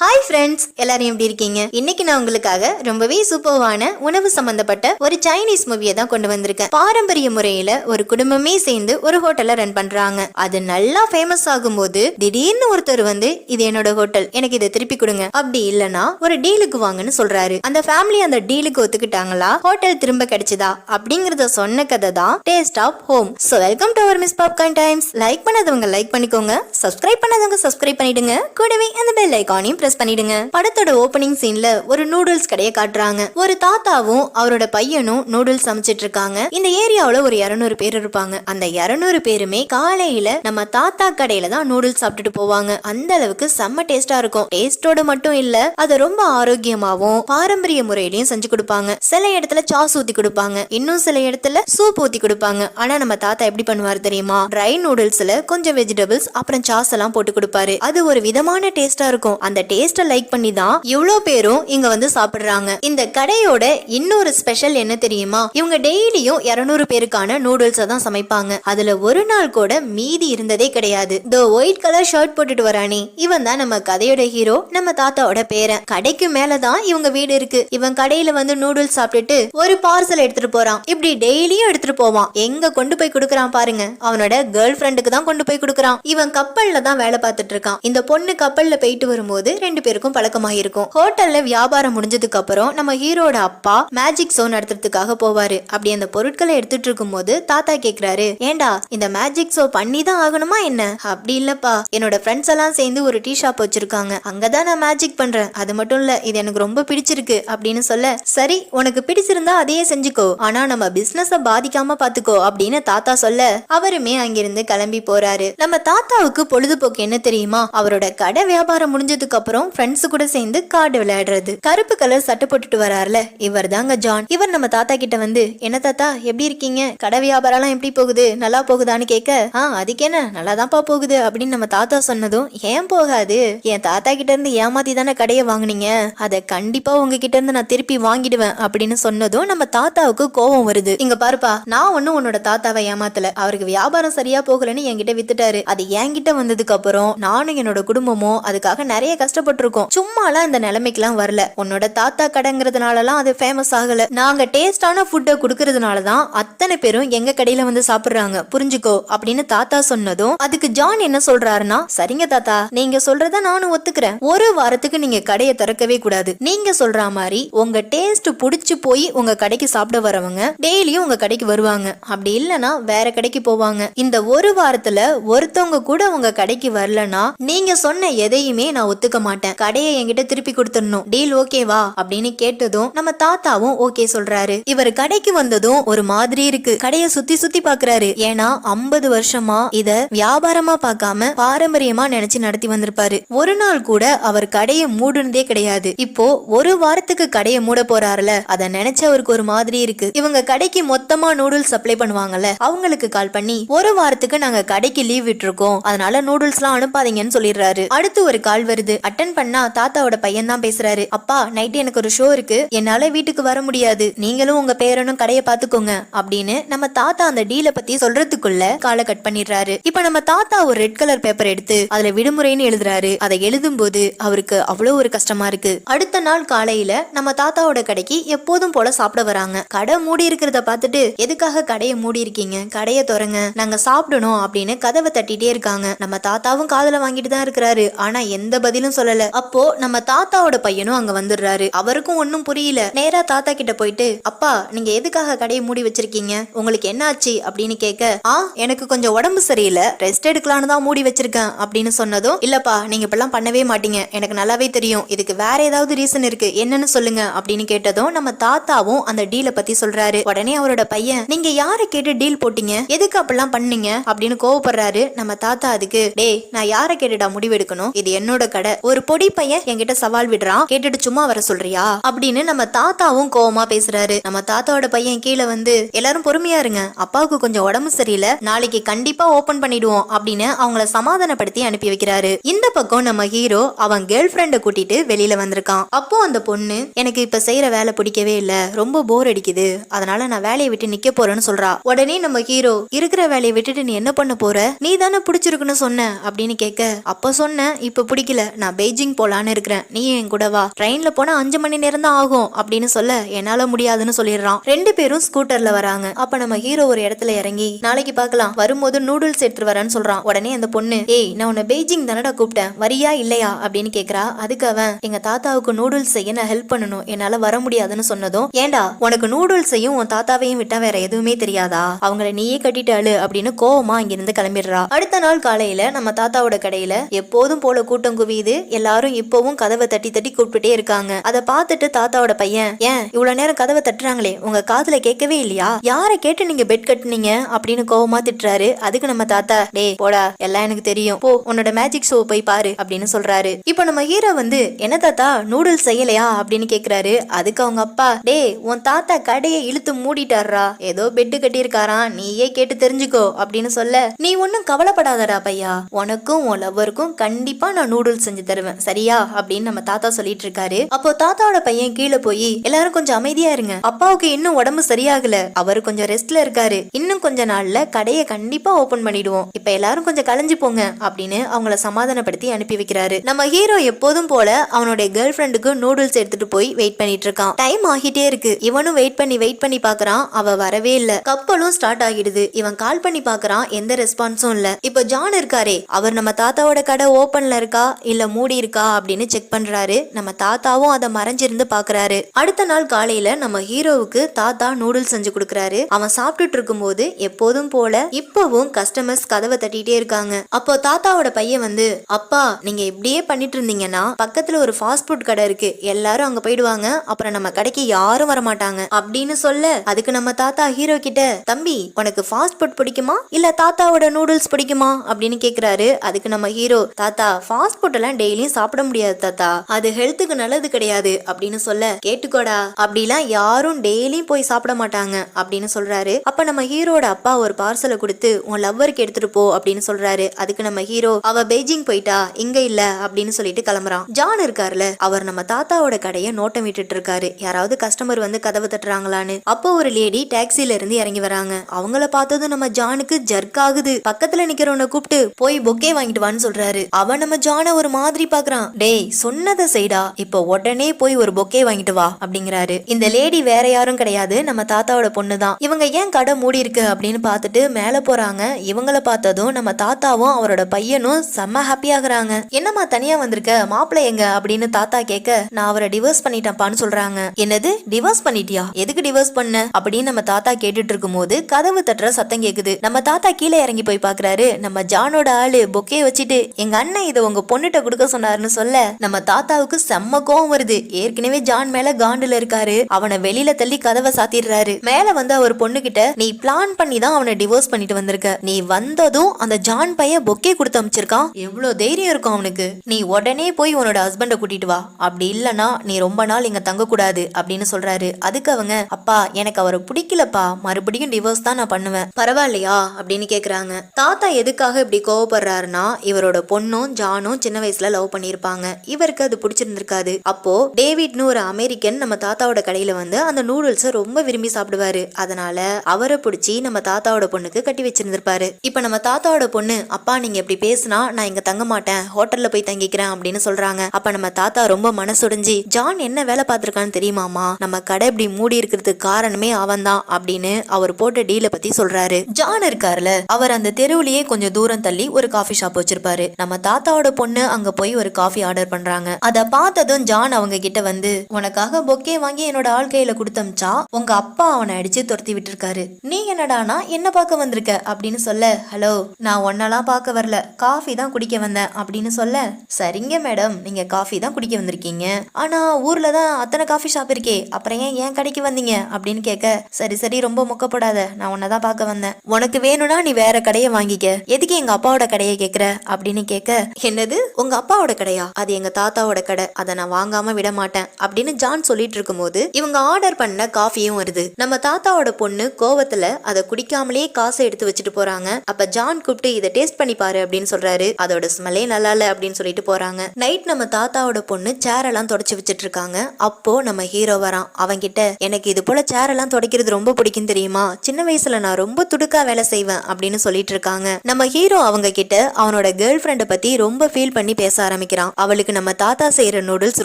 Hi friends எல்லாரும் எப்படி இருக்கீங்க? இன்னைக்கு நான் உங்களுக்காக ரொம்பவே சூப்பர்வான உணவு சம்பந்தப்பட்ட ஒரு சைனீஸ் மூவியை தான் கொண்டு வந்திருக்கேன். பாரம்பரிய முறையில ஒரு குடும்பமே சேர்ந்து ஒரு ஹோட்டலை ரன் பண்றாங்க. அது நல்லா ஃபேமஸ் ஆகும்போது திடீர்னு ஒருத்தர் வந்து இது என்னோட ஹோட்டல் எனக்கு இதை திருப்பி கொடுங்க. அப்படி இல்லனா ஒரு டீலுக்கு வாங்கன்னு சொல்றாரு. அந்த ஃபேமிலி அந்த டீலுக்கு ஒத்துக்கிட்டாங்களா? ஹோட்டல் திரும்ப கிடைச்சதா? அப்படிங்கறத சொன்ன கதை தான் taste of home so welcome to our Miss Popcorn Times like பண்ணாதவங்க லைக் பண்ணிக்கோங்க. சப்ஸ்கிரைப் பண்ணாதவங்க சப்ஸ்கிரைப் பண்ணிடுங்க. கூடவே அந்த பெல் ஐக்கானையும் ப்ரெஸ் பண்ணிடுங்க. படத்தோட ஓப்பனிங் சீன்ல ஒரு நூடுல்ஸ் கடையை காட்டுறாங்க. ஒரு தாத்தாவும் அவரோட பையனும் நூடுல்ஸ் சமைச்சிட்டு இருக்காங்க. இந்த ஏரியாவில ஒரு இருநூறு பேர் இருப்பாங்க. அந்த இருநூறு பேருமே காலையில நம்ம தாத்தா கடையில தான் நூடுல்ஸ் சாப்பிட்டுட்டு போவாங்க. அந்த அளவுக்கு செம்ம டேஸ்டா இருக்கும். டேஸ்டோட மட்டும் இல்ல அது ரொம்ப ஆரோக்கியமாவும் பாரம்பரிய முறையிலையும் செஞ்சு கொடுப்பாங்க. சில இடத்துல சாஸ் ஊத்தி கொடுப்பாங்க. இன்னும் சில இடத்துல சூப் ஊத்தி கொடுப்பாங்க. ஆனா நம்ம தாத்தா எப்படி பண்ணுவாரு தெரியுமா? ட்ரை நூடுல்ஸ்ல கொஞ்சம் வெஜிடபிள்ஸ் அப்புறம் சாஸ் எல்லாம் போட்டு கொடுப்பாரு. அது ஒரு விதமான டேஸ்டா இருக்கும். அந்த டேஸ்ட் லைக் பண்ணி தான் இவ்வளோ பேரும் இங்க வந்து சாப்பிடுறாங்க. இந்த கடையோட இன்னொரு ஸ்பெஷல் என்ன தெரியுமா? இவங்க டெய்லியும் இருநூறு பேருக்கான நூடுல்ஸை தான் சமைப்பாங்க. அதுல ஒரு நாள் கூட மீதி இருந்ததே கிடையாது. இந்த ஒயிட் கலர் ஷர்ட் போட்டுட்டு வரானே இவன் தான் நம்ம கதையோட ஹீரோ நம்ம தாத்தாவோட பேரன். கடைக்கு மேலதான் இவங்க வீடு இருக்கு. இவன் கடையில வந்து நூடுல்ஸ் சாப்பிட்டுட்டு ஒரு பார்சல் எடுத்துட்டு போறான். இப்படி டெய்லியும் எடுத்துட்டு போவான். எங்க கொண்டு போய் கொடுக்குறான் பாருங்க. அவனோட கேர்ள் ஃப்ரெண்டுக்கு தான் கொண்டு போய் கொடுக்குறான். இவன் கப்பல்ல தான் வேலை பார்த்துட்டு இருக்கான். இந்த பொண்ணு கப்பல்ல போயிட்டு வரும்போது ரெண்டு பேருக்கும் பழக்கமாயிருக்கும். ஹோட்டல்ல வியாபாரம் முடிஞ்சதுக்கு அப்புறம் நம்ம ஹீரோட அப்பா மேஜிக் ஷோ நடத்துறதுக்காக போவாரு. அப்படி அந்த பொருட்களை எடுத்துட்டு இருக்கும் போது தாத்தா கேக்குறாரு ஏண்டா இந்த மேஜிக் ஷோ பண்ணி தான் ஆகணுமா என்ன? அப்படி இல்லப்பா. என்னோட ஃப்ரெண்ட்ஸ் எல்லாம் சேர்ந்து ஒரு டீ ஷாப் வச்சிருக்காங்க. அங்கதான் நான் மேஜிக் பண்றேன். அது மட்டும் இல்ல இது எனக்கு ரொம்ப பிடிச்சிருக்கு அப்படின்னு சொல்ல சரி உனக்கு பிடிச்சிருந்தா அதையே செஞ்சுக்கோ. ஆனா நம்ம பிசினஸ பாதிக்காம பாத்துக்கோ அப்படின்னு தாத்தா சொல்ல அவருமே அங்கிருந்து கிளம்பி போறாரு. நம்ம தாத்தாவுக்கு பொழுதுபோக்கு என்ன தெரியுமா? அவரோட கடை வியாபாரம் முடிஞ்சதுக்கு அப்புறம் ஃப்ரெண்ட்ஸ் கூட சேர்ந்து கார்டு விளையாடுறது. கருப்பு கலர் சட்டை போட்டுட்டு வராருல இவர் தாங்க ஜான் இவர் நம்ம தாத்தா கிட்ட வந்து என்ன தாத்தா எப்படி இருக்கீங்க? கடை வியாபாரம்லாம் எப்படி போகுது? நல்லா போகுதான்னு கேட்க ஆ அதுக்கு என்ன? நல்லா தான்ப்பா போகுது அப்படின்னு நம்ம தாத்தா சொன்னதும் ஏன் போகாது? என் தாத்தா கிட்ட இருந்து ஏமாத்தி தானே கடையை வாங்குனீங்க? அதை கண்டிப்பா உங்ககிட்ட இருந்து நான் திருப்பி வாங்கிடுவேன் அப்படின்னு சொன்னதும் நம்ம தாத்தாவுக்கு கோபம் வருது. இங்க பாருப்பா நான் ஒன்னும் உன்னோட தாத்தாவை ஏமாத்தல. அவருக்கு வியாபாரம் சரியா போகலன்னு என்கிட்ட வித்துட்டாரு. அது என்கிட்ட வந்ததுக்கு அப்புறம் நானும் என்னோட குடும்பமும் அதுக்காக நிறைய கஷ்டப்பட்டிருக்கோம். சும்மாலாம் இந்த நிலைமைக்கெல்லாம் வரல. உன்னோட தாத்தா கடைங்கிறதுனாலலாம் அது ஃபேமஸ் ஆகல. நாங்க டேஸ்டான ஃபுட்டை கொடுக்கறதுனால தான் அத்தனை பேரும் எங்க கடையில வந்து சாப்பிடுறாங்க. புரிஞ்சுக்கோ. அப்படின்னு தாத்தா சொன்னதும் அதுக்கு ஜான் என்ன சொல்றாருன்னா சரிங்க தாத்தா நீங்க சொல்றத நானும் ஒத்துக்கிறேன். ஒரு வாரத்துக்கு நீங்க கடையை திறக்கவே கூடாது. நீங்க சொல்ற மாதிரி உங்க டேஸ்ட் புடிச்சு போய் உங்க கடைக்கு சாப்பிட வரவங்க டெய்லியும் உங்க கடைக்கு வருவாங்க. அப்படி இல்லனா வேற கடைக்கு போவாங்க. இந்த ஒரு வாரத்துல ஒருத்தவங்க கூட உங்க கடைக்கு வரலனா நீங்க சொன்ன எதையுமே நான் ஒத்துக்க மாட்டேன். கடையை என்கிட்ட திருப்பி கொடுத்துடணும். டீல் ஓகேவா அப்படின்னு கேட்டதும் நம்ம தாத்தாவும் ஓகே சொல்றாரு. இவர் கடைக்கு வந்ததும் ஒரு மாதிரி இருக்கு. கடையை சுத்தி சுத்தி பாக்குறாரு. ஏன்னா ஐம்பது வருஷமா இத வியாபாரமா பார்க்காம பாரம்பரியமா நினைச்சு நடத்தி வந்திருப்பாரு. ஒரு நாள் கூட அவர் கடையை மூடுனதே கிடையாது. இப்போ ஒரு வாரத்துக்கு கடையை மூட போறாருல. அத நினைச்ச அவருக்கு ஒரு மாதிரி இருக்கு. இவங்க கடைக்கு மொத்தமா நூடுல்ஸ் சப்ளை பண்ணுவாங்கல்ல. அவங்களுக்கு கால் பண்ணி ஒரு வாரத்துக்கு நாங்க கடைக்கு லீவ் விட்டுருக்கோம். அதனால நூடுல்ஸ் எல்லாம் அனுப்பாதீங்கன்னு சொல்லிடுறாரு. அடுத்து ஒரு கால் வருது. அட்டன் பண்ணா தாத்தாவோட பையன் தான் பேசுறாரு. அப்பா நைட்டு எனக்கு ஒரு ஷோ இருக்கு. என்னால வீட்டுக்கு வர முடியாது. நீங்களும் உங்க பேரனும் கடையை பாத்துக்கோங்க அப்படின்னு நம்ம தாத்தா அந்த டீலை பத்தி சொல்றதுக்குள்ள காலை கட் பண்ணிடுறாரு. இப்ப நம்ம தாத்தா ஒரு ரெட் கலர் பேப்பர் எடுத்து அதுல விடுமுறைன்னு எழுதுறாரு. அதை எழுதும் போது அவருக்கு அவ்வளவு ஒரு கஷ்டமா இருக்கு. அடுத்த நாள் காலையில நம்ம தாத்தாவோட கடைக்கு எப்போதும் போல சாப்பிட வராங்க. கடை மூடி இருக்கிறத பார்த்துட்டு எதுக்காக கடையை மூடி இருக்கீங்க? கடையை திறங்க. நாங்க சாப்பிடணும் அப்படின்னு கதவை தட்டிட்டே இருக்காங்க. நம்ம தாத்தாவும் காதுல வாங்கிட்டு தான் இருக்கிறாரு. ஆனா எந்த பதிலும் சொல்லல. அப்போ நம்ம தாத்தாவோட பையனும் அங்க வந்துடுறாரு. அவருக்கும் ஒன்னும் புரியல. நேரா தாத்தா கிட்ட போயிட்டு அப்பா நீங்க எதுக்காக கடையை மூடி வச்சிருக்கீங்க? உங்களுக்கு என்ன ஆச்சு? அப்படின்னு கேட்க ஆ எனக்கு கொஞ்சம் உடம்பு சரியில்லை. ரெஸ்ட் எடுக்கலான்னு தான் மூடி வச்சிருக்கேன். அப்படின்னு சொன்னதும் இல்லப்பா நீங்க இப்பெல்லாம் பண்ணவே மாட்டீங்க. எனக்கு நல்லாவே தெரியும். இதுக்கு வேற ஏதாவது ரீசன் இருக்கு. என்னன்னு சொல்லுங்க. அப்படின்னு கேட்டதும் நம்ம தாத்தாவும் அந்த டீலை பத்தி சொல்றாரு. உடனே அவரோட பையன் நீங்க யாரை கேட்டு டீல் போட்டீங்க? எதுக்கு அப்படிலாம் பண்ணீங்க? அப்படின்னு கோவப்படுறாரு நம்ம தாத்தா அதுக்கு டேய் நான் யாரை கேட்டுடா முடிவெடுக்கணும்? இது என்னோட கடை. ஒரு பொடி பையன் என்கிட்ட சவால் விடுறான். கேட்டுட்டு சும்மா வர சொல்றியா? அப்படின்னு நம்ம தாத்தாவும் கோவமா பேசுறாரு. நம்ம தாத்தாவோட பையன் கீழே வந்து எல்லாரும் பொறுமையா இருங்க. அப்பாவுக்கு கொஞ்சம் உடம்பு சரியில்லை. நாளைக்கு கண்டிப்பா ஓபன் பண்ணிடுவோம். அப்படின்னு அவங்கள சமாதானப்படுத்தி அனுப்பி வைக்கிறாரு. இந்த பக்கம் நம்ம ஹீரோ அவன் கேர்ள் ஃப்ரெண்டை கூட்டிட்டு வெளியில வந்திருக்கான். அப்போ அந்த பொண்ணு எனக்கு இப்ப செய்யற வேலை பிடிக்கவே இல்ல. ரொம்ப போர் அடிக்குது. அதனால நான் வேலையை விட்டு நிக்க போறேன்னு சொல்றா. உடனே நம்ம ஹீரோ இருக்கிற வேலையை விட்டுட்டு நீ என்ன பண்ண போற? நீ தானே பிடிச்சிருக்குன்னு சொன்ன. அப்படின்னு கேட்க அப்ப சொன்னேன். இப்ப பிடிக்கல. நான் பெய்ஜிங் போலான்னு இருக்கிறேன். நீ என் கூட வா. ட்ரெயின்ல போனா அஞ்சு மணி நேரம் தான் ஆகும் அப்படின்னு சொல்ல என்னால முடியாதுன்னு சொல்லிடுறான். ரெண்டு பேரும் ஸ்கூட்டர்ல வராங்க. அப்ப நம்ம ஹீரோ ஒரு இடத்துல இறங்கி நாளைக்கு பார்க்கலாம். வரும்போது நூடுல்ஸ் எடுத்துட்டு வரேன்னு சொல்றான். உடனே அந்த பொண்ணு ஏய் நான் உன்னை பெய்ஜிங் தானடா கூப்பிட்டேன். வரியா இல்லையா? அப்படின்னு கேக்குறா. அதுக்கு அவன் எங்க தாத்தாவுக்கு நூடுல்ஸ் செய்ய நான் ஹெல்ப் பண்ணணும். என்னால வர முடியாதுன்னு சொன்னதும் ஏண்டா உனக்கு நூடுல்ஸையும் உன் தாத்தாவையும் விட்டா வேற எதுவுமே தெரியாதா? அவங்கள நீயே கட்டிட்டு அழு அப்படின்னு கோவமா இங்கிருந்து கிளம்பிடுறா. அடுத்த நாள் காலையில நம்ம தாத்தாவோட கடையில எப்போதும் போல கூட்டம் குவியுது. எல்லாரும் இப்பவும் கதவை தட்டி தட்டி கூப்பிட்டுட்டே இருக்காங்க. அதை பார்த்துட்டு தாத்தாவோட பையன் ஏன் இவ்வளவு நேரம் கதவை தட்டுறாங்களே உங்க காதுல கேட்கவே இல்லையா? யாரை கேட்டு நீங்க பெட் கட்டுனீங்க? அப்படின்னு கோவமா திட்டுறாரு. அதுக்கு நம்ம தாத்தா டேய் போடா எல்லாம் எனக்கு தெரியும். போ உன்னோட மேஜிக் ஷோ போய் பாரு அப்படின்னு சொல்றாரு. இப்போ நம்ம ஹீரோ வந்து என்ன தாத்தா நூடுல்ஸ் செய்யலையா? அப்படின்னு கேக்குறாரு. அதுக்கு அவங்க அப்பா டேய் உன் தாத்தா கடையை இழுத்து மூடிட்டாரா ஏதோ பெட்டு கட்டியிருக்காராம். நீயே கேட்டு தெரிஞ்சுக்கோ அப்படின்னு சொல்ல நீ ஒன்னும் கவலைப்படாதடா பையா. உனக்கும் உன் லவ்வருக்கும் கண்டிப்பா நான் நூடுல்ஸ் செஞ்சு தருவேன். சரியா? அப்படின்னு நம்ம தாத்தா சொல்லிட்டு இருக்காரு அப்போ தாத்தாவோட பையன் கீழே போய் எல்லாரும் கொஞ்சம் அமைதியா இருங்க. அப்பாவுக்கு இன்னும் உடம்பு சரியாகல. அவர் கொஞ்சம் ரெஸ்ட்ல இருக்காரு. இன்னும் கொஞ்ச நாள்ல கடையை கண்டிப்பா ஓபன் பண்ணிடுவோம். இப்ப எல்லாரும் கொஞ்சம் கலைஞ்சு போங்க அப்படின்னு அவங்கள சமாதானப்படுத்தி அனுப்பி வைக்கிறாரு. நம்ம ஹீரோ எப்போதும் போல அவனுடைய கேர்ள் ஃப்ரெண்டுக்கு நூடுல்ஸ் எடுத்துட்டு போய் வெயிட் பண்ணிட்டு இருக்கான். டைம் ஆகிட்டே இருக்கு. இவனும் வெயிட் பண்ணி வெயிட் பண்ணி பாக்குறான். அவ வரவே இல்ல. கப்பலும் ஸ்டார்ட் ஆகிடுது. இவன் கால் பண்ணி பாக்குறான். எந்த ரெஸ்பான்ஸும் இல்ல. இப்போ ஜான் இருக்காரே. அவர் நம்ம தாத்தாவோட கடை ஓபன்ல இருக்கா? இல்ல மூடி இருக்கா அப்படின்னு செக் பண்றாரு. நம்ம தாத்தாவும் அதை மறைஞ்சிருந்து பாக்குறாரு. அடுத்த நாள் காலையில நம்ம ஹீரோவுக்கு தாத்தா நூடுல்ஸ் செஞ்சு கொடுக்கறாரு. அவன் சாப்பிட்டுட்டு இருக்கும்போது எப்போதும் போல இப்பவும் கஸ்டமர்ஸ் கதவை தட்டிட்டே இருக்காங்க. அப்போ தாத்தாவோட பையன் வந்து அப்பா நீங்க இப்படியே பண்ணிட்டு இருந்தீங்கன்னா பக்கத்துல ஒரு ஃபாஸ்ட் ஃபுட் கடை இருக்கு. எல்லாரும் அங்க போயிடுவாங்க. அப்புறம் நம்ம கடைக்கு யாரும் வர மாட்டாங்க அப்படின்னு சொல்ல அதுக்கு நம்ம தாத்தா ஹீரோ கிட்ட தம்பி உனக்கு ஃபாஸ்ட் ஃபுட் பிடிக்குமா? இல்ல தாத்தாவோட நூடுல்ஸ் பிடிக்குமா? அப்படின்னு கேக்குறாரு. அதுக்கு நம்ம ஹீரோ தாத்தா ஃபாஸ்ட் ஃபுட் எல்லாம் டெய்லி டெய்லியும் சாப்பிட முடியாது தாத்தா. அது ஹெல்த்துக்கு நல்லது கிடையாது அப்படின்னு சொல்ல கேட்டுக்கோடா. அப்படிலாம் யாரும் டெய்லியும் போய் சாப்பிட மாட்டாங்க அப்படின்னு சொல்றாரு. அப்ப நம்ம ஹீரோட அப்பா ஒரு பார்சலை கொடுத்து உன் லவ்வருக்கு எடுத்துட்டு போ அப்படின்னு சொல்றாரு. அதுக்கு நம்ம ஹீரோ அவ பெய்ஜிங் போயிட்டா இங்க இல்ல அப்படின்னு சொல்லிட்டு கிளம்புறான். ஜான் இருக்காருல அவர் நம்ம தாத்தாவோட கடைய நோட்டம் விட்டுட்டு இருக்காரு. யாராவது கஸ்டமர் வந்து கதவை தட்டுறாங்களான்னு. அப்போ ஒரு லேடி டாக்ஸில இருந்து இறங்கி வராங்க. அவங்கள பார்த்ததும் நம்ம ஜானுக்கு ஜர்க் ஆகுது. பக்கத்துல நிக்கிறவனை கூப்பிட்டு போய் பொக்கே வாங்கிட்டு வான்னு சொல்றாரு. அவன் நம்ம ஜான ஒரு மாதிரி பாக்குறான் டேய் சொன்னதை செய்டா. இப்போ உடனே போய் ஒரு பொக்கே வாங்கிட்டு வா அப்படிங்கிறாரு. இந்த லேடி வேற யாரும் கிடையாது. நம்ம தாத்தாவோட பொண்ணு தான் இவங்க ஏன் கடை மூடி இருக்கு? அப்படின்னு பார்த்துட்டு மேல போறாங்க. இவங்கள பார்த்ததும் நம்ம தாத்தாவும் அவரோட பையனும் செம்ம ஹாப்பி ஆகுறாங்க. என்னம்மா தனியா வந்திருக்க? மாப்பிள்ளை எங்க? அப்படின்னு தாத்தா கேட்க நான் அவரை டிவோர்ஸ் பண்ணிட்டேன்ப்பான்னு சொல்றாங்க. என்னது? டிவோர்ஸ் பண்ணிட்டியா? எதுக்கு டிவோர்ஸ் பண்ண? அப்படின்னு நம்ம தாத்தா கேட்டுட்டு இருக்கும்போது கதவு தட்டுற சத்தம் கேக்குது. நம்ம தாத்தா கீழே இறங்கி போய் பாக்குறாரு நம்ம ஜானோட ஆளு பொக்கே வச்சுட்டு எங்க அண்ணன் இதை உங்க பொண்ணுகிட்ட கொடுக்க சொன்னாருன்னு சொல்ல நம்ம தாத்தாவுக்கு செம்ம கோவம் வருது. ஏற்கனவே ஜான் மேல காண்டுல இருக்காரு. அவனை வெளியில தள்ளி கதவை சாத்திடுறாரு. மேல வந்து அவர் பொண்ணு கிட்ட நீ பிளான் பண்ணி தான் அவனை டிவோர்ஸ் பண்ணிட்டு வந்திருக்க. நீ வந்ததும் அந்த ஜான் பையன் பொக்கே கொடுத்து அமைச்சிருக்கான். எவ்வளவு தைரியம் இருக்கும் அவனுக்கு. நீ உடனே போய் உன்னோட ஹஸ்பண்ட கூட்டிட்டு வா. அப்படி இல்லனா நீ ரொம்ப நாள் இங்க தங்க கூடாது அப்படின்னு சொல்றாரு. அதுக்கு அவங்க அப்பா எனக்கு அவரை பிடிக்கலப்பா. மறுபடியும் டிவோர்ஸ் தான் நான் பண்ணுவேன். பரவாயில்லையா? அப்படின்னு கேக்குறாங்க. தாத்தா எதுக்காக இப்படி கோவப்படுறாருன்னா இவரோட பொண்ணும் ஜானும் சின்ன வயசுல லவ் பண்ணியிருப்பாங்க இவருக்கு அது பிடிச்சிருந்திருக்காது. அப்போ டேவிட்னு ஒரு அமெரிக்கன் நம்ம தாத்தாவோட கடையில வந்து அந்த நூடுல்ஸை ரொம்ப விரும்பி சாப்பிடுவாரு. அதனால அவரை பிடிச்சி நம்ம தாத்தாவோட பொண்ணுக்கு கட்டி வச்சிருந்திருப்பாரு. இப்ப நம்ம தாத்தாவோட பொண்ணு அப்பா நீங்க இப்படி பேசினா நான் இங்க தங்க மாட்டேன். ஹோட்டல்ல போய் தங்கிக்கிறேன் அப்படின்னு சொல்றாங்க. அப்ப நம்ம தாத்தா ரொம்ப மனசுடைஞ்சி ஜான் என்ன வேலை பார்த்திருக்கான்னு தெரியுமாமா நம்ம கடை இப்படி மூடி இருக்கிறதுக்கு காரணமே அவன் தான் அப்படின்னு அவர் போட்ட டீலை பத்தி சொல்றாரு. ஜான் இருக்காருல அவர் அந்த தெருவிலேயே கொஞ்சம் தூரம் தள்ளி ஒரு காஃபி ஷாப் வச்சிருப்பாரு. நம்ம தாத்தாவோட பொண்ணு அங்க போய் ஒரு காஃபி ஆர்டர் பண்றாங்க. அத பார்த்ததும் ஜான் அவங்க கிட்ட வந்து உனக்காக பொக்கே வாங்கி என்னோட ஆள் கையில கொடுத்தம்ச்சா உங்க அப்பா அவனை அடிச்சு துரத்தி விட்டுருக்காரு. நீ என்னடானா என்ன பார்க்க வந்திருக்க? அப்படின்னு சொல்ல ஹலோ நான் ஒன்னெல்லாம் பார்க்க வரல. காஃபி தான் குடிக்க வந்தேன். அப்படின்னு சொல்ல சரிங்க மேடம் நீங்க காஃபி தான் குடிக்க வந்திருக்கீங்க. ஆனா ஊர்ல தான் அத்தனை காஃபி ஷாப் இருக்கே. அப்புறம் ஏன் ஏன் கடைக்கு வந்தீங்க? அப்படின்னு கேட்க சரி சரி ரொம்ப முக்கப்படாத நான் உன்னதான் பார்க்க வந்தேன். உனக்கு வேணும்னா நீ வேற கடையை வாங்கிக்க. எதுக்கு எங்க அப்பாவோட கடையை கேக்குற? அப்படின்னு கேட்க என்னது? உங்க அப்பாவோட கடையா? அது எங்க தாத்தாவோட கடை. அதை நான் வாங்காம விட மாட்டேன். அப்படின்னு ஜான் சொல்லிட்டு இருக்கும்போது இவங்க ஆர்டர் பண்ண காஃபியும் வருது. நம்ம தாத்தாவோட பொண்ணு கோவத்துல அதை குடிக்காமலேயே காசை எடுத்து வச்சுட்டு போறாங்க. அப்ப ஜான் கூப்பிட்டு இதை டேஸ்ட் பண்ணி பாரு அப்படின்னு சொல்றாரு. அதோட ஸ்மெல்லே நல்லா இல்ல அப்படின்னு சொல்லிட்டு போறாங்க. நைட் நம்ம தாத்தாவோட பொண்ணு சேர் எல்லாம் தொடச்சு வச்சிட்டு இருக்காங்க. அப்போ நம்ம ஹீரோ வரான். அவன்கிட்ட எனக்கு இது போல சேர் எல்லாம் துடைக்கிறது ரொம்ப பிடிக்கும் தெரியுமா? சின்ன வயசுல நான் ரொம்ப துடுக்கா வேலை செய்வேன் அப்படின்னு சொல்லிட்டு இருக்காங்க. நம்ம ஹீரோ அவங்க கிட்ட அவனோட கேர்ள் ஃப்ரெண்டை பத்தி ரொம்ப ஃபீல் பண்ணி பேச ஆரம்பிக்கிறான் ஆரம்பிக்கிறான். அவளுக்கு நம்ம தாத்தா செய்யற நூடுல்ஸ்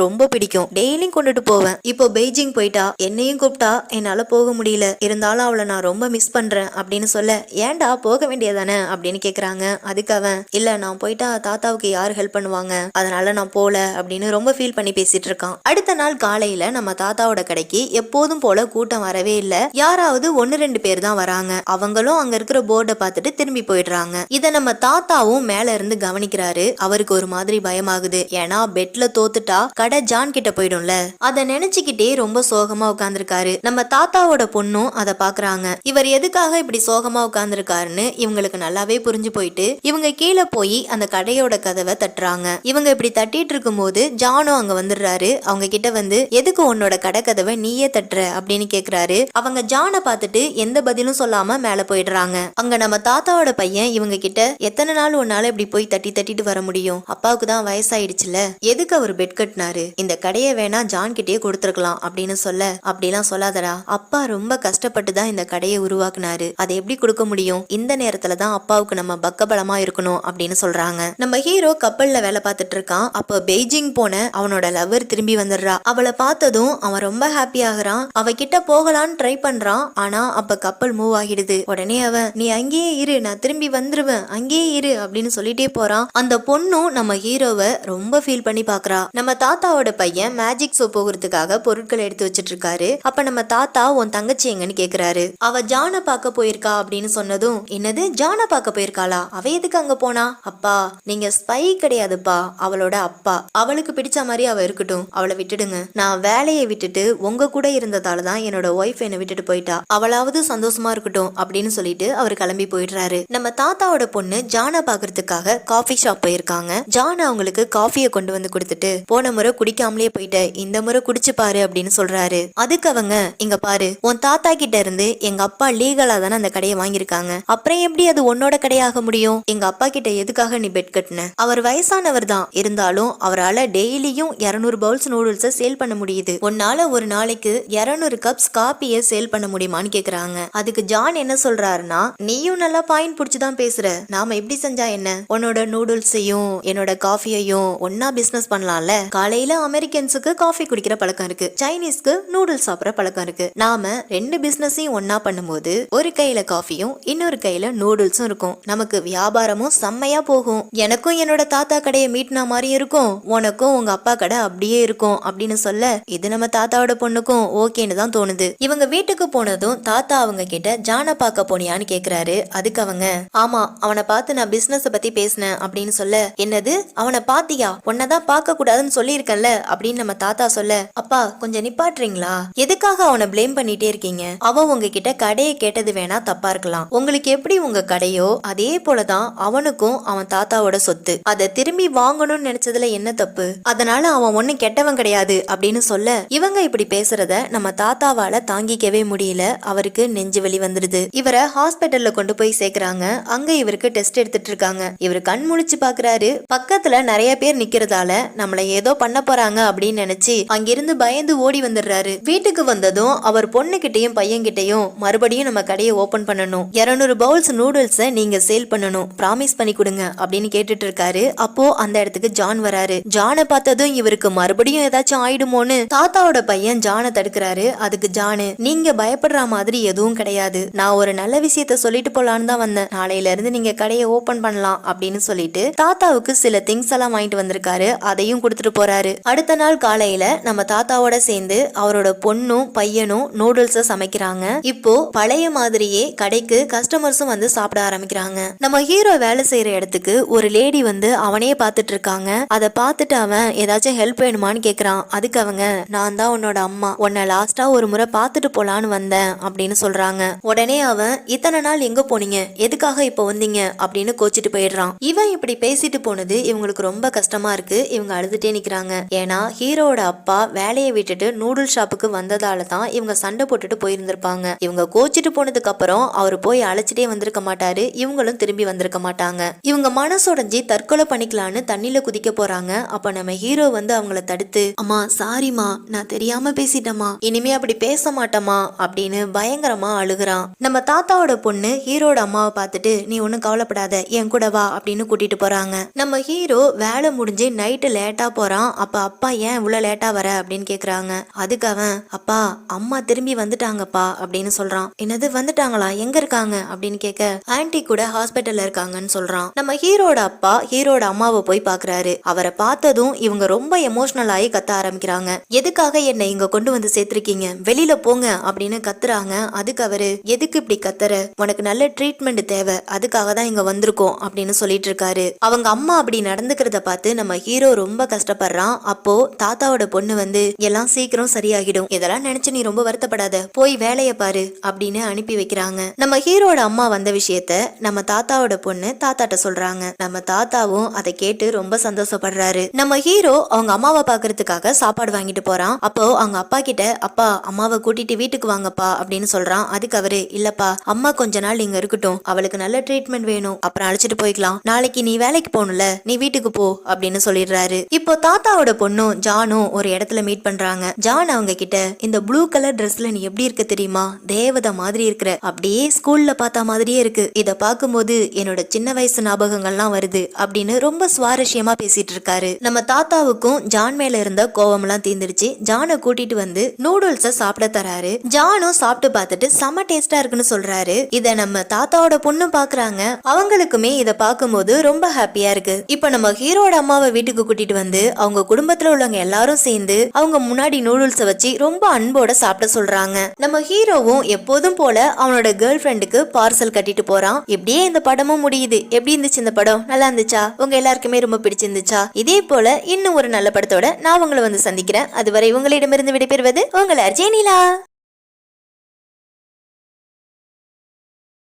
ரொம்ப பிடிக்கும். டெய்லியும் கொண்டுட்டு போவேன். இப்போ பெய்ஜிங் போயிட்டா என்னையும் கூப்பிட்டா என்னால போக முடியல. இருந்தாலும் அவளை நான் ரொம்ப மிஸ் பண்றேன் அப்படின்னு சொல்ல ஏன்டா போக வேண்டியதானே அப்படின்னு கேக்குறாங்க. அதுக்கு அவன் இல்ல நான் போயிட்டா தாத்தாவுக்கு யார் ஹெல்ப் பண்ணுவாங்க? அதனால நான் போல அப்படின்னு ரொம்ப ஃபீல் பண்ணி பேசிட்டு இருக்கான். அடுத்த நாள் காலையில நம்ம தாத்தாவோட கடைக்கு எப்போதும் போல கூட்டம் வரவே இல்ல. யாராவது ஒன்னு ரெண்டு பேர் தான் வராங்க. அவங்களும் அங்க இருக்கிற போர்டை பார்த்துட்டு திரும்பி போயிடுறாங்க. இத நம்ம தாத்தாவும் மேல இருந்து கவனிக்கிறாரு. அவருக்கு ஒரு மாதிரி பயம் பயமாகுது. ஏன்னா பெட்ல தோத்துட்டா கடை ஜான் கிட்ட போயிடும்ல. அத நினைச்சுக்கிட்டே ரொம்ப சோகமா உட்கார்ந்துருக்காரு. நம்ம தாத்தாவோட பொண்ணும் அதை பாக்குறாங்க. இவர் எதுக்காக இப்படி சோகமா உட்கார்ந்துருக்காருன்னு இவங்களுக்கு நல்லாவே புரிஞ்சு போயிட்டு இவங்க கீழே போய் அந்த கடையோட கதவை தட்டுறாங்க. இவங்க இப்படி தட்டிட்டு இருக்கும்போது ஜானும் அங்க வந்துடுறாரு. அவங்க கிட்ட வந்து எதுக்கு உன்னோட கடை கதவை நீயே தட்டுற? அப்படின்னு கேக்குறாரு. அவங்க ஜானை பார்த்துட்டு எந்த பதிலும் சொல்லாம மேல போயிடுறாங்க. அங்க நம்ம தாத்தாவோட பையன் இவங்க கிட்ட எத்தனை நாள் உன்னால இப்படி போய் தட்டி தட்டிட்டு வர முடியும்? அப்பாவுக்கு தான் வயசாயிடுச்சுல. எதுக்கு அவர் பெட் கட்டினாரு? இந்த கடையை வேணா ஜான் கிட்டயே கொடுத்துருக்கலாம் அப்படின்னு சொல்ல. அப்படிலாம் சொல்லாதடா. அப்பா ரொம்ப கஷ்டப்பட்டு தான் இந்த கடையை உருவாக்குனாரு. அதை எப்படி கொடுக்க முடியும்? இந்த நேரத்துல தான் அப்பாவுக்கு நம்ம பக்கபலமா இருக்கணும் அப்படின்னு சொல்றாங்க. நம்ம ஹீரோ கப்பல்ல வேலை பார்த்துட்டு இருக்கான். அப்போ பெய்ஜிங் போன அவனோட லவர் திரும்பி வந்துடுறா. அவளை பார்த்ததும் அவன் ரொம்ப ஹாப்பி ஆகுறான். அவகிட்ட போகலான்னு ட்ரை பண்றான். ஆனா அப்ப கப்பல் மூவ் ஆகிடுது. உடனே அவன் நீ அங்கேயே இரு. நான் திரும்பி வந்துருவேன். அங்கேயே இரு. அப்படின்னு சொல்லிட்டே போறான். அந்த பொண்ணும் நம்ம ஹீரோ ஹீரோவை ரொம்ப ஃபீல் பண்ணி பாக்குறா. நம்ம தாத்தாவோட பையன் மேஜிக் ஷோ போகிறதுக்காக பொருட்களை எடுத்து வச்சிட்டு இருக்காரு அப்ப நம்ம தாத்தா உன் தங்கச்சி எங்கன்னு கேக்குறாரு. அவ ஜானை பார்க்க போயிருக்கா அப்படின்னு சொன்னதும் என்னது? ஜான பார்க்க போயிருக்காளா? அவ எதுக்கு அங்க போனா? அப்பா நீங்க ஸ்பை கிடையாதுப்பா. அவளோட அப்பா. அவளுக்கு பிடிச்ச மாதிரி அவ இருக்கட்டும். அவளை விட்டுடுங்க. நான் வேலையை விட்டுட்டு உங்க கூட இருந்ததால தான் என்னோட ஒய்ஃப் என்னை விட்டுட்டு போயிட்டா. அவளாவது சந்தோஷமா இருக்கட்டும் அப்படின்னு சொல்லிட்டு அவர் கிளம்பி போயிடுறாரு. நம்ம தாத்தாவோட பொண்ணு ஜானா பாக்குறதுக்காக காஃபி ஷாப் போயிருக்காங்க. ஜான் அவங்களுக்கு காஃபியை கொண்டு வந்து கொடுத்துட்டு போன முறை குடிக்காமலே போயிட்ட இந்த முறை குடிச்சு பாரு அப்படின்னு சொல்றாரு. அதுக்கு அவங்க இங்க பாரு உன் தாத்தா கிட்ட இருந்து எங்க அப்பா லீகலா தானே அந்த கடையை வாங்கியிருக்காங்க. அப்புறம் எப்படி அது உன்னோட கடையாக முடியும்? எங்க அப்பா கிட்ட எதுக்காக நீ பெட் கட்டின? அவர் வயசானவர் தான். இருந்தாலும் அவரால் டெய்லியும் இரநூறு பவுல்ஸ் நூடுல்ஸை சேல் பண்ண முடியுது. உன்னால ஒரு நாளைக்கு இரநூறு கப்ஸ் காப்பியை சேல் பண்ண முடியுமான்னு கேக்குறாங்க. அதுக்கு ஜான் என்ன சொல்றாருன்னா நீயும் நல்லா பாயிண்ட் பிடிச்சி தான் பேசுற. நாம எப்படி செஞ்சா என்ன? உன்னோட நூடுல்ஸையும் என்னோட காஃபி காஃபியையும் ஒன்னா பிசினஸ் பண்ணலாம்ல? காலையில அமெரிக்கன்ஸுக்கு காஃபி குடிக்கிற பழக்கம் இருக்கு. சைனீஸ்க்கு நூடுல்ஸ் சாப்பிட்ற பழக்கம் இருக்கு. நாம ரெண்டு பிசினஸையும் ஒன்னா பண்ணும்போது ஒரு கையில காஃபியும் இன்னொரு கையில நூடுல்ஸும் இருக்கும். நமக்கு வியாபாரமும் செம்மையா போகும். எனக்கும் என்னோட தாத்தா கடையை மீட்னா மாதிரி இருக்கும். உனக்கும் உங்க அப்பா கடை அப்படியே இருக்கும் அப்படின்னு சொல்ல இது நம்ம தாத்தாவோட பொண்ணுக்கும் ஓகேன்னு தான் தோணுது. இவங்க வீட்டுக்கு போனதும் தாத்தா அவங்க கிட்ட ஜான பார்க்க போனியான்னு கேக்குறாரு. அதுக்கு அவங்க ஆமா அவனை பார்த்து நான் பிசினஸ் பத்தி பேசினேன் அப்படின்னு சொல்ல என்னது? அவனை பாத்தியா? உன்னதான் பார்க்க கூடாதுன்னு சொல்லியிருக்கல அப்படின்னு நம்ம தாத்தா சொல்ல அப்பா கொஞ்சம் நிப்பாட்டுறீங்களா? எதுக்காக அவனை ப்ளேம் பண்ணிட்டே இருக்கீங்க? அவன் உங்ககிட்ட கடையை கேட்டது வேணா தப்பா இருக்கலாம். உங்களுக்கு எப்படி உங்க கடையோ அதே போலதான் அவனுக்கும் அவன் தாத்தாவோட சொத்து. அதை திரும்பி வாங்கணும்னு நினைச்சதுல என்ன தப்பு? அதனால அவன் ஒன்னும் கெட்டவன் கிடையாது அப்படின்னு சொல்ல இவங்க இப்படி பேசுறத நம்ம தாத்தாவால தாங்கிக்கவே முடியல. அவருக்கு நெஞ்சு வலி வந்துடுது இவரை ஹாஸ்பிட்டல்ல கொண்டு போய் சேர்க்கறாங்க. அங்க இவருக்கு டெஸ்ட் எடுத்துட்டு இருக்காங்க. இவர் கண் முழிச்சு பாக்குறாரு. பக்கத்துல நிறைய பேர் நிக்கிறதால நம்மளை ஏதோ பண்ண போறாங்க அப்படின்னு நினைச்சு அங்கிருந்து பயந்து ஓடி வந்துடுறாரு. வீட்டுக்கு வந்ததும் அவர் பொண்ணுகிட்டயும் பையன்கிட்டயும் மறுபடியும் நம்ம கடையை ஓபன் பண்ணணும். 200 பவுல்ஸ் நூடுல்ஸை நீங்க சேல் பண்ணணும். ப்ராமிஸ் பண்ணி கொடுங்க அப்படின்னு கேட்டுட்டு இருக்காரு. அப்போ அந்த இடத்துக்கு ஜான் வராரு. ஜானை பார்த்ததும் இவருக்கு மறுபடியும் ஏதாச்சும் ஆயிடுமோன்னு தாத்தாவோட பையன் ஜானை தடுக்கிறாரு. அதுக்கு ஜானு நீங்க பயப்படுற மாதிரி எதுவும் கிடையாது. நான் ஒரு நல்ல விஷயத்த சொல்லிட்டு போலான்னு தான் வந்தேன். நாளையில இருந்து நீங்க கடையை ஓபன் பண்ணலாம் அப்படின்னு சொல்லிட்டு தாத்தாவுக்கு சில திங்ஸ் எல்லாம் வாங்கிட்டு வந்திருக்காரு. அதையும் கொடுத்துட்டு போறாரு. அடுத்த நாள் காலையில நம்ம தாத்தாவோட சேர்ந்து அவரோட பொண்ணும் பையனும் நூடுல்ஸ சமைக்கிறாங்க. இப்போ பழைய மாதிரியே கடைக்கு கஸ்டமர்ஸும் வந்து சாப்பிட ஆரம்பிக்கிறாங்க. நம்ம ஹீரோ வேலை செய்யற இடத்துக்கு ஒரு லேடி வந்து அவனே பார்த்துட்டு இருக்காங்க. அதை பார்த்துட்டு அவன் ஏதாச்சும் ஹெல்ப் வேணுமான்னு கேக்குறான். அதுக்கு அவங்க நான் தான் உன்னோட அம்மா. உன்னை லாஸ்டா ஒரு முறை பார்த்துட்டு போலான்னு வந்தேன். அப்படின்னு சொல்றாங்க. உடனே அவன் இத்தனை நாள் எங்க போனீங்க? எதுக்காக இப்போ வந்தீங்க? அப்படின்னு கோச்சிட்டு போயிடுறான். இவன் இப்படி பேசிட்டு போனது இவங்களுக்கு ரொம்ப கஷ்டமா இருக்கு. இவங்க அழுதுட்டே நிக்கிறாங்க. ஏன்னா ஹீரோவோட அப்பா வேலையை விட்டுட்டு நூடுல் ஷாப்புக்கு வந்ததால தான் இவங்க சண்டை போட்டுட்டு போயிருந்திருப்பாங்க. இவங்க கோச்சிட்டு போனதுக்கு அப்புறம் அவர் போய் அழைச்சிட்டே வந்திருக்க மாட்டாரு. இவங்களும் திரும்பி வந்திருக்க மாட்டாங்க. இவங்க மனசுடைஞ்சி தற்கொலை பண்ணிக்கலான்னு தண்ணியில குதிக்க போறாங்க. அப்ப நம்ம ஹீரோ வந்து அவங்கள தடுத்து அம்மா சாரிம்மா நான் தெரியாம பேசிட்டேமா இனிமே அப்படி பேச மாட்டேமா அப்படின்னு பயங்கரமா அழுகுறான். நம்ம தாத்தாவோட பொண்ணு ஹீரோட அம்மாவை பார்த்துட்டு நீ ஒன்றும் கவலைப்படாத என் கூட வா அப்படின்னு கூட்டிட்டு போறாங்க. நம்ம ஹீரோ வேலை முடிஞ்சு நைட்டு லேட்டாக போகிறான் அப்போ அப்பா ஏன் இவ்வளோ லேட்டாக வர? அப்படின்னு கேட்குறாங்க அதுக்கு அவன் அப்பா அம்மா திரும்பி வந்துட்டாங்கப்பா அப்படின்னு சொல்கிறான் என்னது வந்துட்டாங்களா? எங்கே இருக்காங்க? அப்படின்னு கேட்க ஆன்ட்டி கூட ஹாஸ்பிட்டலில் இருக்காங்கன்னு சொல்கிறான் நம்ம ஹீரோட அப்பா ஹீரோட அம்மாவை போய் பார்க்குறாரு அவரை பார்த்ததும் இவங்க ரொம்ப எமோஷ்னல் ஆகி கத்த ஆரம்பிக்கிறாங்க. எதுக்காக என்னை இங்கே கொண்டு வந்து சேர்த்துருக்கீங்க? வெளியில் போங்க அப்படின்னு கத்துறாங்க. அதுக்கு அவரு எதுக்கு இப்படி கத்துற? உனக்கு நல்ல ட்ரீட்மெண்ட் தேவை. அதுக்காக தான் இங்கே வந்திருக்கோம் அப்படின்னு சொல்லிட்டு இருக்காரு. அவங்க அம்மா அப்படி நடக்கிறத பார்த்து நம்ம ஹீரோ ரொம்ப கஷ்டப்படுறான். அப்போ தாத்தாவோட பொண்ணு வந்து எல்லாம் சீக்கிரம் சரியாகிடும். இதெல்லாம் நினைச்சு நீ ரொம்ப வருத்தப்படாத. போய் வேலையை பாரு அப்படின்னு அனுப்பி வைக்கிறாங்க. நம்ம ஹீரோட அம்மா வந்த விஷயத்த நம்ம தாத்தாவோட பொண்ணு தாத்தாட்ட சொல்றாங்க. நம்ம தாத்தாவும் அதை கேட்டு ரொம்ப சந்தோஷப்படுறாரு. நம்ம ஹீரோ அவங்க அம்மாவை பாக்குறதுக்காக சாப்பாடு வாங்கிட்டு போறான். அப்போ அவங்க அப்பா கிட்ட அப்பா அம்மாவை கூட்டிட்டு வீட்டுக்கு வாங்கப்பா அப்படின்னு சொல்றான். அதுக்கு அவரு இல்லப்பா அம்மா கொஞ்ச நாள் இங்க இருக்கட்டும். அவளுக்கு நல்ல ட்ரீட்மெண்ட் வேணும். அப்புறம் அழைச்சிட்டு போய்க்கலாம். நாளைக்கு நீ வேலைக்கு போகணும்ல. நீ வீட்டுக்கு போ அப்படின்னு சொல்லிடுறாரு. இப்போ தாத்தாவோட பொண்ணும் ஜானும் ஒரு இடத்துல மீட் பண்றாங்க. ஜான் அவங்க கிட்ட இந்த ப்ளூ கலர் ட்ரெஸ்ல நீ எப்படி இருக்க தெரியுமா? தேவதை மாதிரி இருக்கிற. அப்படியே ஸ்கூல்ல பார்த்த மாதிரியே இருக்கு. இத பார்க்கும்போது என்னோட சின்ன வயசு ஞாபகங்கள்லாம் வருது அப்படின்னு ரொம்ப சுவாரஸ்யமா பேசிட்டு இருக்காரு. நம்ம தாத்தாவுக்கும் ஜான் மேல இருந்த கோவம்லாம் தீர்ந்துடுச்சு ஜானை கூட்டிட்டு வந்து நூடுல்ஸ சாப்பிட தராரு. ஜானும் சாப்பிட்டு பார்த்துட்டு செம டேஸ்டா இருக்குன்னு சொல்றாரு. இத நம்ம தாத்தாவோட பொண்ணு பாக்குறாங்க அவங்களுக்குமே இத பார்க்கும்போது ரொம்ப ஹாப்பியா இருக்கு. இப்ப நம்ம ஹீரோட அம்மாவை வீட்டுக்கு கூட்டிட்டு வந்து அவங்க குடும்பத்துல உள்ளவங்க எல்லாரும் சேர்ந்து அவங்க முன்னாடி நூடுல்ஸை வச்சு ரொம்ப அன்போட சாப்பிட சொல்றாங்க. நம்ம ஹீரோவும் எப்போதும் போல அவனோட கேர்ள் ஃப்ரெண்டுக்கு பார்சல் கட்டிட்டு போறான். இப்படியே இந்த படமும் முடியுது. எப்படி இருந்துச்சு இந்த படம்? நல்லா இருந்துச்சா? உங்க எல்லாருக்குமே ரொம்ப பிடிச்சிருந்துச்சா? இதே போல இன்னும் ஒரு நல்ல படத்தோட நான் உங்களை வந்து சந்திக்கிறேன். அதுவரை உங்களிடமிருந்து விடைபெறுவது உங்கள் அர்ஜேனிலா